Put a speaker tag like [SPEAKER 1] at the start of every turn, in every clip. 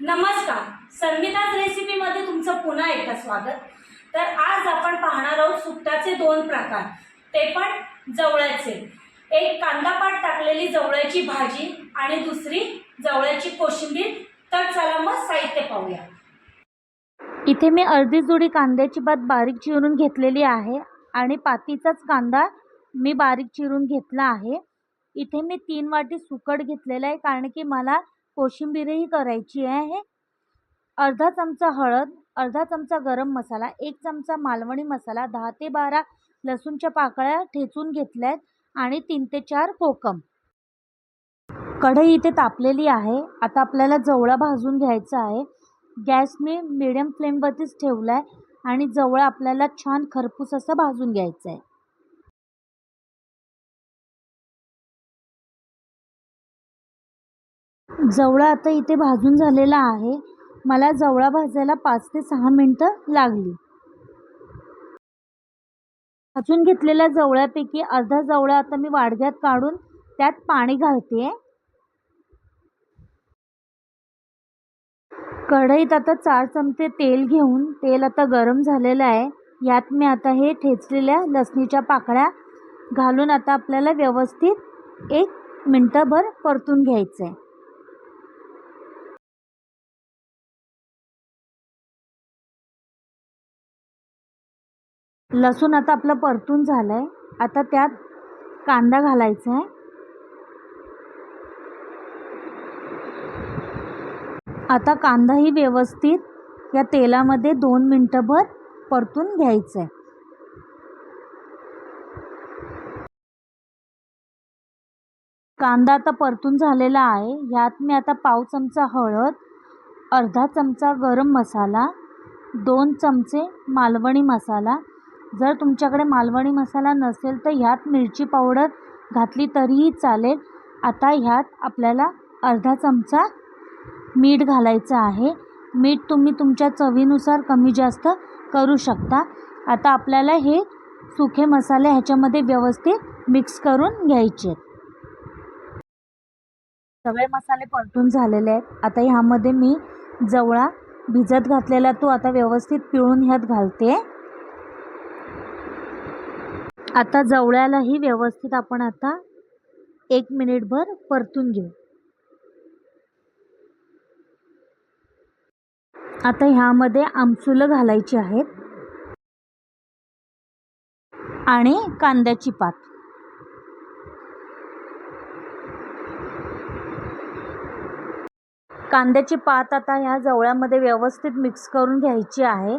[SPEAKER 1] नमस्कार. संगीताच रेसिपीमध्ये तुमचं पुन्हा एकदा स्वागत. तर आज आपण पाहणार आहोत सुकटाचे दोन प्रकार. ते पण जवळ्याचे एक कांदापाट टाकलेली जवळ्याची भाजी आणि दुसरी जवळ्याची कोशिंबीर. तर चला मग साहित्य पाहूया.
[SPEAKER 2] इथे मी अर्धी जुडी कांद्याची बात बारीक चिरून घेतलेली आहे आणि पातीचाच कांदा मी बारीक चिरून घेतला आहे. इथे मी तीन वाटी सुकट घेतलेलं आहे कारण की मला कोशिंबीरही करायची आहे. अर्धा चमचा हळद अर्धा चमचा गरम मसाला एक चमचा मालवणी मसाला दहा ते बारा लसूणच्या पाकळ्या ठेचून घेतल्या आहेत आणि तीन ते चार कोकम. कढई इथे तापलेली आहे. आता आपल्याला जवळा भाजून घ्यायचा आहे. गॅस मी मिडियम फ्लेमवरतीच ठेवला आहे आणि जवळ आपल्याला छान खरपूस असं भाजून घ्यायचं आहे जवळा आता इथे भाजून झालेला आहे. मला जवळा भाजायला पाच ते सहा मिनटं लागली. भाजून घेतलेल्या जवळ्यापैकी अर्धा जवळा आता मी वाडग्यात काढून त्यात पाणी घालते कढईत आता चार चमचे तेल घेऊन तेल आता गरम झालेलं आहे. यात मी आता हे ठेचलेल्या लसणीच्या पाकळ्या घालून आता आपल्याला व्यवस्थित एक मिनटंभर परतून घ्यायचं आहे लसूण आता आपलं परतून झालं आहे आता त्यात कांदा घालायचा आहे आता कांदाही व्यवस्थित या तेलामध्ये दोन मिनटंभर परतून घ्यायचं आहे कांदा आता परतून झालेला आहे. यात मी आता पाव चमचा हळद अर्धा चमचा गरम मसाला दोन चमचे मालवणी मसाला. जर तुमच्याकडे मालवणी मसाला नसेल तर ह्यात मिरची पावडर घातली तरीही चालेल. आता ह्यात आपल्याला अर्धा चमचा मीठ घालायचं आहे. मीठ तुम्ही तुमच्या चवीनुसार कमी जास्त करू शकता. आता आपल्याला हे सुखे मसाले ह्याच्यामध्ये व्यवस्थित मिक्स करून घ्यायचे आहेत. सगळे मसाले परतून झालेले आहेत. आता ह्यामध्ये मी जवळा भिजत घातलेला तो आता व्यवस्थित पिळून ह्यात घालते. आता जवळ्यालाही व्यवस्थित आपण आता एक मिनिटभर परतून घेऊ. आता ह्यामध्ये आमसुलं घालायची आहेत. आणि कांद्याची पात. कांद्याची पात आता ह्या जवळ्यामध्ये व्यवस्थित मिक्स करून घ्यायची आहे.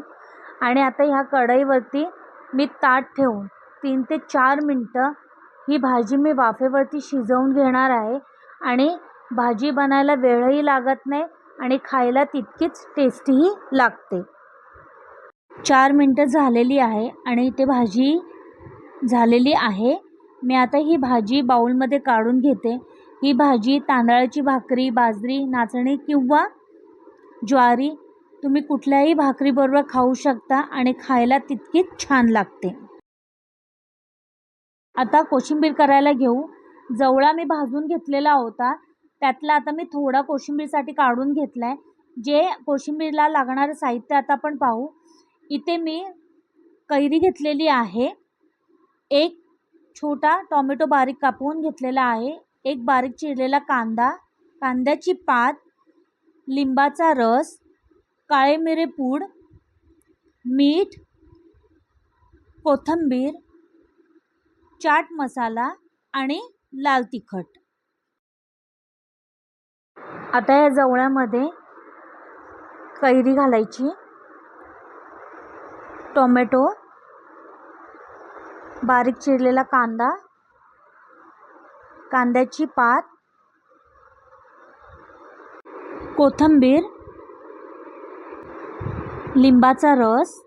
[SPEAKER 2] आणि आता ह्या कढईवरती मी ताट ठेवून तीन ते चार मिनटं ही भाजी मी वाफेवरती शिजवून घेणार आहे. आणि भाजी बनायला वेळही लागत नाही. आणि खायला तितकीच टेस्टीही लागते. चार मिनटं झालेली आहे आणि इथे भाजी झालेली आहे. मी आता ही भाजी बाऊलमध्ये काढून घेते. ही भाजी तांदळाची भाकरी बाजरी नाचणी किंवा ज्वारी तुम्ही कुठल्याही भाकरीबरोबर खाऊ शकता आणि खायला तितकीच छान लागते. आता कोशिंबीर करायला घेऊ. जवळा मी भाजून घेतलेला होता. त्यातला आता मी थोडा कोशिंबीरसाठी काढून घेतला आहे जे कोशिंबीरला लागणारं साहित्य आता आपण पाहू. इथे मी कैरी घेतलेली आहे. एक छोटा टॉमॅटो बारीक कापून घेतलेला आहे. एक बारीक चिरलेला कांदा कांद्याची पात लिंबाचा रस काळे मिरे पूड मीठ कोथिंबीर चाट मसाला आणि लाल तिखट. आता या जवळ्यामध्ये कैरी घालायची. टोमॅटो. बारीक चिरलेला कांदा. कांद्याची पात. कोथिंबीर. लिंबाचा रस.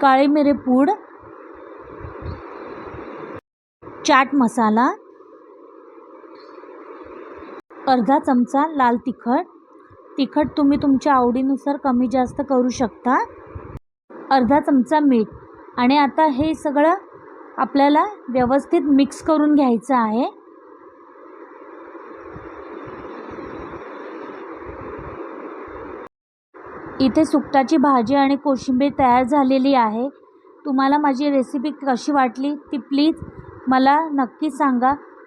[SPEAKER 2] काळी मिरी पूड. चाट मसाला. अर्धा चमचा लाल तिखट. तिखट तुम्ही तुमच्या आवडीनुसार कमी जास्त करू शकता. अर्धा चमचा मीठ. आणि आता हे सगळं आपल्याला व्यवस्थित मिक्स करून घ्यायचं आहे. इथे सुकटाची भाजी आणि कोशिंबीर तयार झालेली आहे. तुम्हाला माझी रेसिपी कशी वाटली ती प्लीज मला नक्की सांगा.